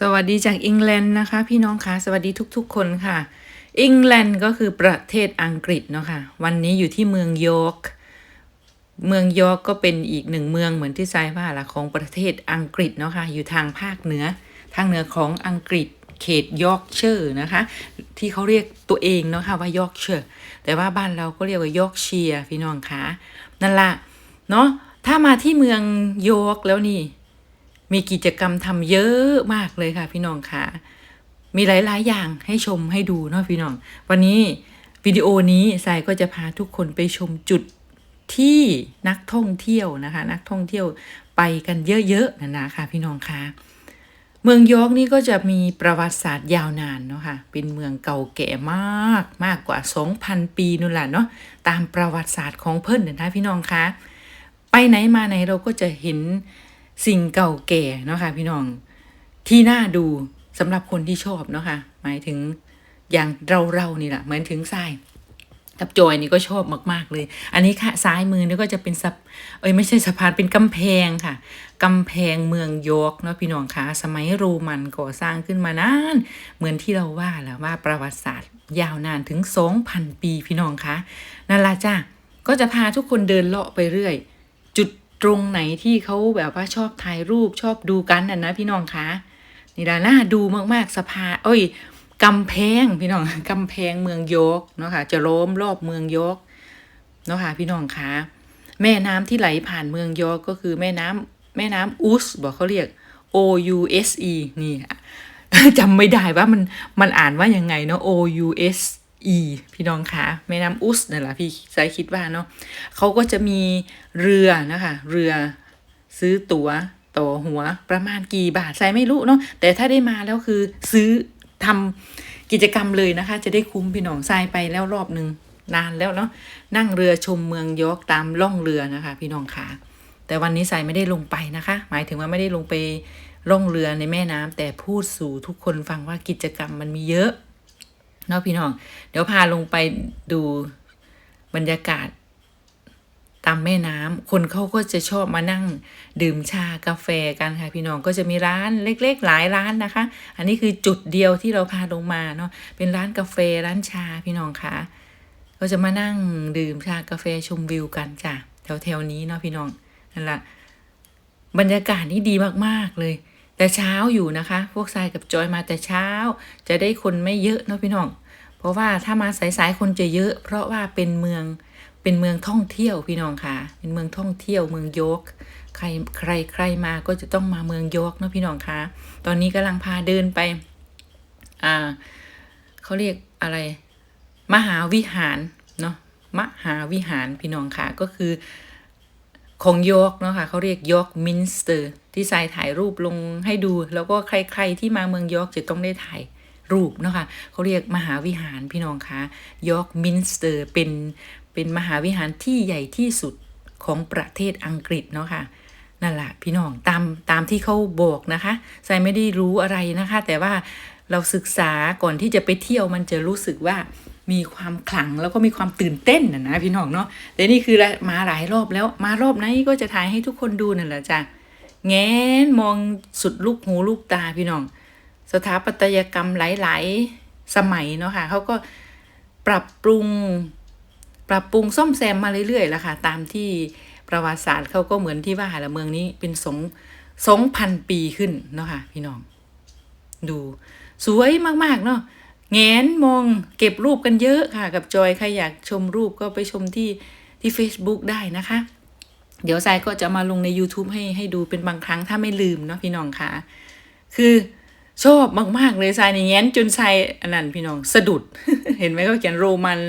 สวัสดีจากอังกฤษนะคะ พี่น้องคะสวัสดีทุกๆ คนค่ะอังกฤษก็คือประเทศอังกฤษเนาะค่ะวันนี้อยู่ที่เมืองยอร์กเมืองยอร์กก็เป็นอีกหนึ่งเมืองเหมือนที่ทรายว่าละของประเทศอังกฤษเนาะค่ะอยู่ทางภาคเหนือ ทางเหนือของอังกฤษเขตยอร์กเชอร์นะคะ ที่เขาเรียกตัวเองเนาะค่ะว่ายอร์กเชอร์แต่ว่าบ้านเราก็เรียกว่ายอร์กเชียร์พี่น้องคะนั่นละเนาะถ้ามาที่เมืองยอร์กแล้วนี่ มีกิจกรรมทำเยอะมากเลยค่ะ พี่น้องค่ะ มีหลาย ๆ อย่างให้ชมให้ดูเนาะพี่น้อง วันนี้วิดีโอนี้สายก็จะพาทุกคนไปชมจุดที่นักท่องเที่ยวนะคะ นักท่องเที่ยวไปกันเยอะๆนะนะคะพี่น้องค่ะเมืองยอร์กนี่ก็จะมีประวัติศาสตร์ยาวนานเนาะค่ะ เป็นเมืองเก่าแก่มากมากกว่า 2,000 ปีนู่นแหละเนาะ ตามประวัติศาสตร์ของเพิ่นนะพี่น้องคะ ไปไหนมาไหนเราก็จะเห็น สิ่งเก่าแก่เนาะค่ะพี่น้องที่น่าดูสำหรับคนที่ชอบเนาะค่ะหมายถึงอย่างเราเรานี่แหละเหมือนถึงทรายกับจอยนี่ก็ชอบมากๆเลย อันนี้ค่ะซ้ายมือนี่ก็จะเป็นสับเอ้ยไม่ใช่สะพานเป็นกำแพงค่ะกำแพงเมืองยอกเนาะพี่น้องคะสมัยโรมันก่อสร้างขึ้นมานานเหมือนที่เราว่าแหละว่าประวัติศาสตร์ ยาวนานถึง 2,000 ปีพี่น้องคะนั่นละจ้าก็จะพาทุกคนเดินเลาะไปเรื่อย ตรงไหนที่เขาแบบว่าชอบถ่ายรูปชอบดูกันน่ะนะพี่น้องคะนี่ละน่าดูมากๆสภาเอ้ยกำแพงพี่น้องกำแพงเมืองโยกเนาะค่ะจะล้อมรอบเมืองโยกเนาะค่ะพี่น้องคะแม่น้ำที่ไหลผ่านเมืองยกก็คือแม่น้ำแม่น้ำอุสบอกเขาเรียก O U S E นี่จำไม่ได้ว่ามันมันอ่านว่ายังไงเนาะ O U S E พี่น้องคะแม่น้ำอุสนั่นแหละพี่ใจคิดว่าเนาะเขาก็จะมีเรือนะคะเรือซื้อตั๋วต่อหัวประมาณกี่บาทใส่ไม่รู้เนาะแต่ถ้าได้มาแล้วคือซื้อทำกิจกรรมเลยนะคะ จะได้คุ้มพี่น้องทรายไปแล้วรอบหนึ่งนานแล้วเนาะนั่งเรือชมเมืองยอกตามล่องเรือนะคะ พี่น้องคะแต่วันนี้ทรายไม่ได้ลงไปนะคะ หมายถึงว่าไม่ได้ลงไปล่องเรือในแม่น้ำแต่พูดสู่ทุกคนฟังว่ากิจกรรมมันมีเยอะ เนาะพี่น้อง เดี๋ยวพาลงไปดูบรรยากาศตามแม่น้ำคนเขาก็จะชอบมานั่งดื่มชากาแฟกันค่ะพี่น้องก็จะมีร้านเล็ก ๆ หลายร้านนะคะ อันนี้คือจุดเดียวที่เราพาลงมาเนาะเป็นร้านกาแฟร้านชาพี่น้องคะก็จะมานั่งดื่มชากาแฟชมวิวกันจ้ะแถวๆนี้เนาะพี่น้องนั่นแหละบรรยากาศนี่ดีมากๆเลย แต่เช้าอยู่นะคะ พวกทรายกับจอยมาแต่เช้า จะได้คนไม่เยอะเนาะพี่น้อง เพราะว่าถ้ามาสายๆคนจะเยอะ เพราะว่าเป็นเมืองเป็นเมืองท่องเที่ยวพี่น้องค่ะ เป็นเมืองท่องเที่ยวเมืองโยกใครใครใครมาก็จะต้องมาเมืองโยกเนาะพี่น้องคะตอนนี้กำลังพาเดินไป อ่าเขาเรียกอะไร มหาวิหารเนาะมหาวิหารพี่น้องค่ะก็คือ ของยอร์กเนาะค่ะเขาเรียกยอร์กมินสเตอร์ที่ใส่ถ่ายรูปลงให้ดู แล้วก็ใคร ๆ ที่มาเมืองยอร์กจะต้องได้ถ่ายรูปเนาะค่ะเขาเรียกมหาวิหารพี่น้องคะยอร์กมินสเตอร์เป็นเป็นมหาวิหารที่ใหญ่ที่สุดของประเทศอังกฤษเนาะค่ะนั่นแหละพี่น้องตามตามที่เขาบอกนะคะใส่ไม่ได้รู้อะไรนะคะ แต่ว่าเราศึกษาก่อนที่จะไปเที่ยวมันจะรู้สึกว่า มีความขลังแล้วก็มีความตื่นเต้นนะนะพี่น้องเนาะแต่นี่คือมาหลายรอบแล้วมารอบไหนก็จะถ่ายให้ทุกคนดูนั่นแหละจ้ะแงนมองสุดลูกหูลูกตาพี่น้อง สถาปัตยกรรมหลาย ๆ สมัยเนาะค่ะเขาก็ปรับปรุง ปรับปรุงซ่อมแซมมาเรื่อยๆแล้วค่ะ ตามที่ประวัติศาสตร์เขาก็เหมือนที่ว่าละเมืองนี้เป็นสงสองพันปีขึ้นเนาะค่ะพี่น้อง ดูสวยมากๆเนาะ แงนมองเก็บรูปกันเยอะค่ะ กับจอย ใครอยากชมรูปก็ไปชมที่ที่ Facebook ได้นะคะ เดี๋ยวทรายก็จะมาลงใน YouTube ให้ให้ดูเป็นบางครั้งถ้าไม่ลืมเนาะพี่น้องค่ะ คือชอบมาก ๆ เลยทรายนี่แง้นจนทรายอันนั้นพี่น้องสะดุด เห็นไหมเขาเขียนโรมัน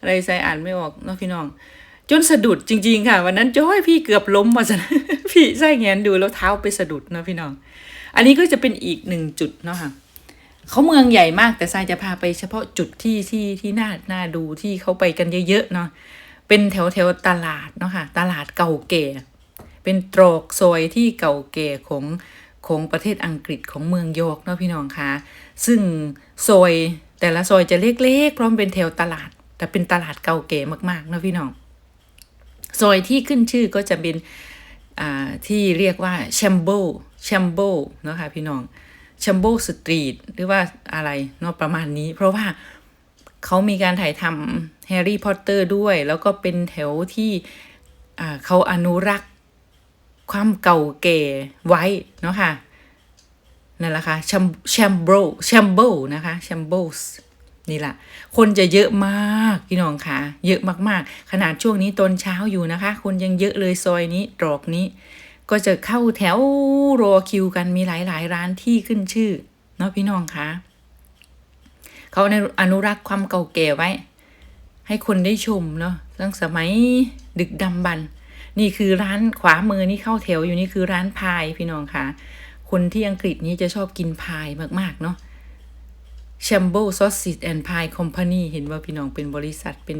อะไรทรายอ่านไม่ออกเนาะพี่น้อง จนสะดุดจริง ๆ ค่ะ วันนั้นจ้อยพี่เกือบล้มมาซะพี่ใส่แงนดูแล้วเท้าไปสะดุดเนาะพี่น้อง อันนี้ก็จะเป็นอีกหนึ่งจุดเนาะค่ะ เขาเมืองใหญ่มากแต่ทรายจะพาไปเฉพาะจุดที่ที่ที่น่าน่าดูที่เขาไปกันเยอะๆเนาะเป็นแถวแถวตลาดเนาะค่ะตลาดเก่าแก่เป็นตรอกซอยที่เก่าแก่ของของประเทศอังกฤษของเมืองยอร์กเนาะพี่น้องคะซึ่งซอยแต่ละซอยจะเล็กๆพราะมันเป็นแถวตลาด แต่เป็นตลาดเก่าแก่มากๆเนาะพี่น้องซอยที่ขึ้นชื่อก็จะเป็นอ่าที่เรียกว่าแชมโบแชมโบเนาะค่ะพี่น้อง ชัมโบสตรีทหรือว่าอะไรเนาะประมาณนี้ เพราะว่าเขามีการถ่ายทำแฮร์รี่พอตเตอร์ด้วย แล้วก็เป็นแถวที่เขาอนุรักษ์ความเก่าแก่ไว้เนาะค่ะนั่นแหละค่ะชมแชมโบแชมโบนะคะแชมโบสนี่แหละคนจะเยอะมากพี่น้องค่ะ เยอะมากๆ ขนาดช่วงนี้ตอนเช้าอยู่นะคะ คนยังเยอะเลยซอยนี้ตรอกนี้ ก็จะเข้าแถวรอคิวกันมีหลายๆ ร้านที่ขึ้นชื่อเนาะพี่น้องคะเขาอนุรักษ์ความเก่าแก่ไว้ ให้คนได้ชมเนาะตั้งสมัยดึกดำบรรนี่คือร้านขวามือนี่เข้าแถวอยู่นี่คือร้านพายพี่น้องคะคนที่อังกฤษนี่จะชอบกินพายมากๆเนาะ c h a m b o Sausage and Pie Company เห็นว่าพี่น้องเป็นบริษัทเป็น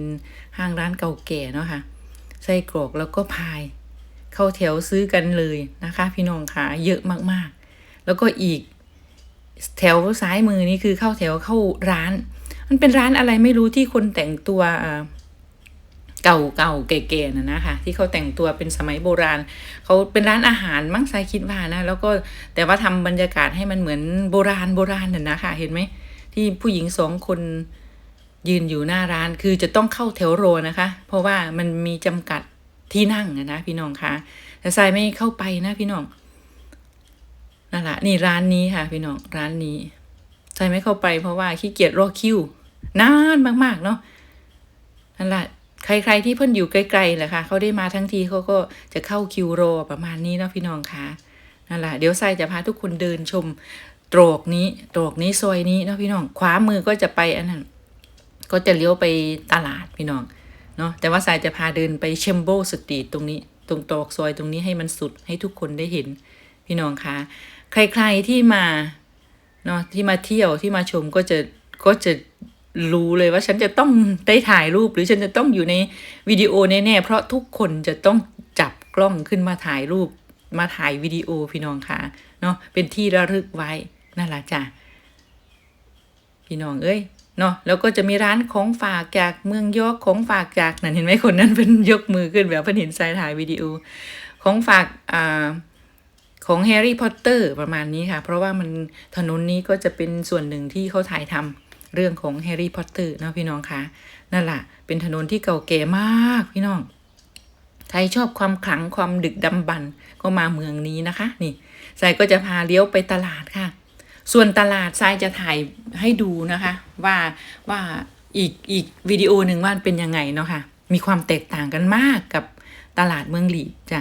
ห้างร้านเก่าแก่เนาะค่ะไส้กรอกแล้วก็พาย เข้าแถวซื้อกันเลยนะคะ พี่น้องค่ะเยอะมากๆ แล้วก็อีกแถวซ้ายมือนี่คือเข้าแถวเข้าร้าน มันเป็นร้านอะไรไม่รู้ที่คนแต่งตัวเก่าเก่าๆแก่ๆนะนะคะที่เขาแต่งตัวเป็นสมัยโบราณเขาเป็นร้านอาหารมั้งทรายคิดว่านะแล้วก็แต่ว่าทำบรรยากาศให้มันเหมือนโบราณโบราณน่ะนะคะเห็นไหมที่ผู้หญิงสองคนยืนอยู่หน้าร้านคือจะต้องเข้าแถวโรนะคะ เพราะว่ามันมีจำกัด ที่นั่งอะนะพี่น้องคะแต่ทรายไม่เข้าไปนะพี่น้องนั่นแหละนี่ร้านนี้ค่ะพี่น้องร้านนี้ทรายไม่เข้าไปเพราะว่าขี้เกียจรอคิวนานมากๆเนาะนั่นแหละใคร ๆ ที่เพิ่นอยู่ไกลๆแหละค่ะเขาได้มาทั้งทีเขาก็จะเข้าคิวรอประมาณนี้เนาะพี่น้องคะนั่นแหละเดี๋ยวทรายจะพาทุกคนเดินชมตรอกนี้ตรอกนี้ซอยนี้เนาะพี่น้องขวามือก็จะไปอันนั้นก็จะเลี้ยวไปตลาดพี่น้อง เนาะแต่ว่าสายจะพาเดินไปเชมโบสตรีทตรงนี้ ตรงตอกซอยตรงนี้ให้มันสุดให้ทุกคนได้เห็น พี่น้องคะใครๆที่มาเนาะที่มาเที่ยวที่มาชมก็จะก็จะรู้เลยว่าฉันจะต้องได้ถ่ายรูปหรือฉันจะต้องอยู่ในวิดีโอแน่ๆเพราะทุกคนจะต้องจับกล้องขึ้นมาถ่ายรูป มาถ่ายวิดีโอพี่น้องคะเนาะเป็นที่ระลึกไว้นั่นแหละจ้ะพี่น้องเอ้ย เนาะแล้วก็จะมีร้านของฝากจากเมืองยอกของฝากจากนั่นเห็นไหมคนนั้นเป็นยกมือขึ้นแบบเพิ่นเห็นสายถ่ายวิดีโอของฝากอ่าของแฮร์รี่พอตเตอร์ประมาณนี้ค่ะ เพราะว่ามันถนนนี้ก็จะเป็นส่วนหนึ่งที่เขาถ่ายทำเรื่องของแฮร์รี่พอตเตอร์นะพี่น้องคะนั่นแหละเป็นถนนที่เก่าแก่มากพี่น้อง ใครชอบความขลังความดึกดำบรรก็มาเมืองนี้นะคะ นี่สายก็จะพาเลี้ยวไปตลาดค่ะ ส่วนตลาดทรายจะถ่ายให้ดูนะคะ ว่าว่าอีกอีกวิดีโอหนึ่งว่าเป็นยังไงเนาะค่ะมีความแตกต่างกันมากกับตลาดเมืองหลีจ้ะ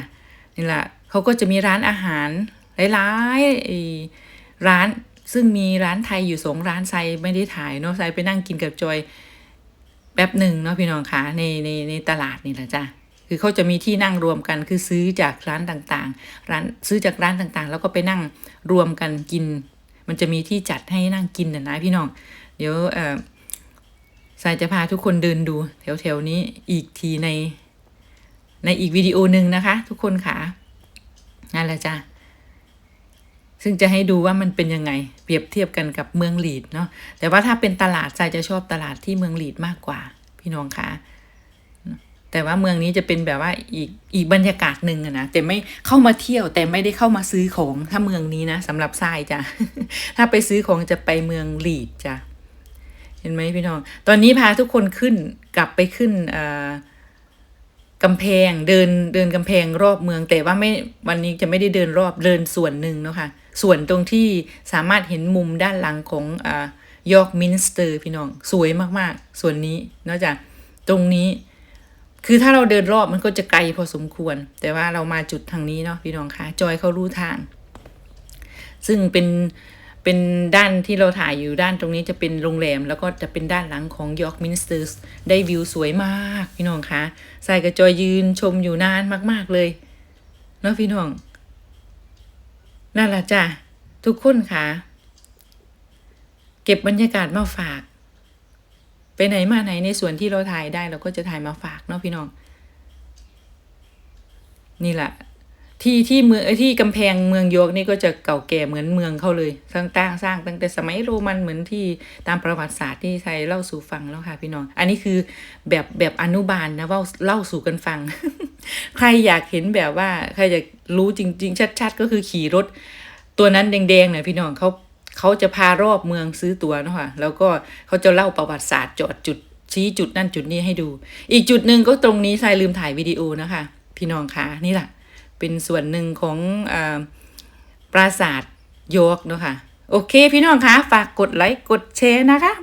นี่แหละเขาก็จะมีร้านอาหารหลายๆร้านซึ่งมีร้านไทยอยู่สองร้านไซไม่ได้ถ่ายเนาะไซไปนั่งกินกับจอยแป๊บหนึ่งเนาะพี่น้องคะในในในตลาดนี่แหละจ้ะคือเขาจะมีที่นั่งรวมกันคือซื้อจากร้านต่างๆ ร้านซื้อจากร้านต่างๆ แล้วก็ไปนั่งรวมกันกิน มันจะมีที่จัดให้นั่งกินนะนะพี่น้อง เดี๋ยวเออสายจะพาทุกคนเดินดูแถวๆนี้อีกทีใน ในอีกวิดีโอหนึ่งนะคะ ทุกคนค่ะนั่นแหละจ้ะซึ่งจะให้ดูว่ามันเป็นยังไง เปรียบเทียบกันกับเมืองลีดเนาะแต่ว่าถ้าเป็นตลาดใจจะชอบตลาดที่เมืองลีดมากกว่า พี่น้องคะ แต่ว่าเมืองนี้จะเป็นแบบว่าอีกอีกบรรยากาศหนึ่งอะนะแต่ไม่เข้ามาเที่ยวแต่ไม่ได้เข้ามาซื้อของถ้าเมืองนี้นะสำหรับทรายจ้ะถ้าไปซื้อของจะไปเมืองลีดจ้ะเห็นไหมพี่น้อง ตอนนี้พาทุกคนขึ้นกลับไปขึ้นอ่อกำแพงเดินเดินกำแพงรอบเมืองแต่ว่าไม่วันนี้จะไม่ได้เดินรอบเดินส่วนหนึ่งเนาะค่ะส่วนตรงที่สามารถเห็นมุมด้านหลังของอ่ายอร์กมินสเตอร์พี่น้องสวยมากๆ ส่วนนี้นอกจากตรงนี้ คือถ้าเราเดินรอบมันก็จะไกลพอสมควร แต่ว่าเรามาจุดทางนี้เนาะพี่น้องคะจอยเขารู้ทาง ซึ่งเป็นเป็นด้านที่เราถ่ายอยู่ด้านตรงนี้จะเป็นโรงแรม แล้วก็จะเป็นด้านหลังของยอร์กมินสเตอร์สได้วิวสวยมากพี่น้องคะใส่กระจอยยืนชมอยู่นานมากๆเลยเนาะพี่น้องนั่นแหละจ้ะทุกคนค่ะ เก็บบรรยากาศมาฝาก ไปไหนมาไหนในส่วนที่เราถ่ายได้เราก็จะถ่ายมาฝากเนาะพี่น้อง นี่แหละที่ที่เมืองที่กำแพงเมืองยกนี่ก็จะเก่าแก่เหมือนเมืองเขาเลยสร้างตั้งสร้างตั้งแต่สมัยโรมันเหมือนที่ตามประวัติศาสตร์ที่ไทยเล่าสู่ฟังแล้วค่ะพี่น้อง อันนี้คือแบบแบบอนุบาลนะว่าเล่าสู่กันฟัง ใครอยากเห็นแบบว่า ใครอยากรู้จริง ๆ ชัด ๆ ก็คือขี่รถ ตัวนั้นแดงๆเนี่ยพี่น้องเขา เขาจะพารอบเมืองซื้อตั๋วนะคะแล้วก็เขาจะเล่าประวัติศาสตร์จอดจุดชี้จุดนั่นจุดนี้ให้ดู อีกจุดหนึ่งก็ตรงนี้ทรายลืมถ่ายวิดีโอนะคะ พี่น้องคะนี่แหละเป็นส่วนหนึ่งของอาปราสาทโยกนะคะโอเค พี่น้องคะฝากกดไลค์กดแชร์นะคะ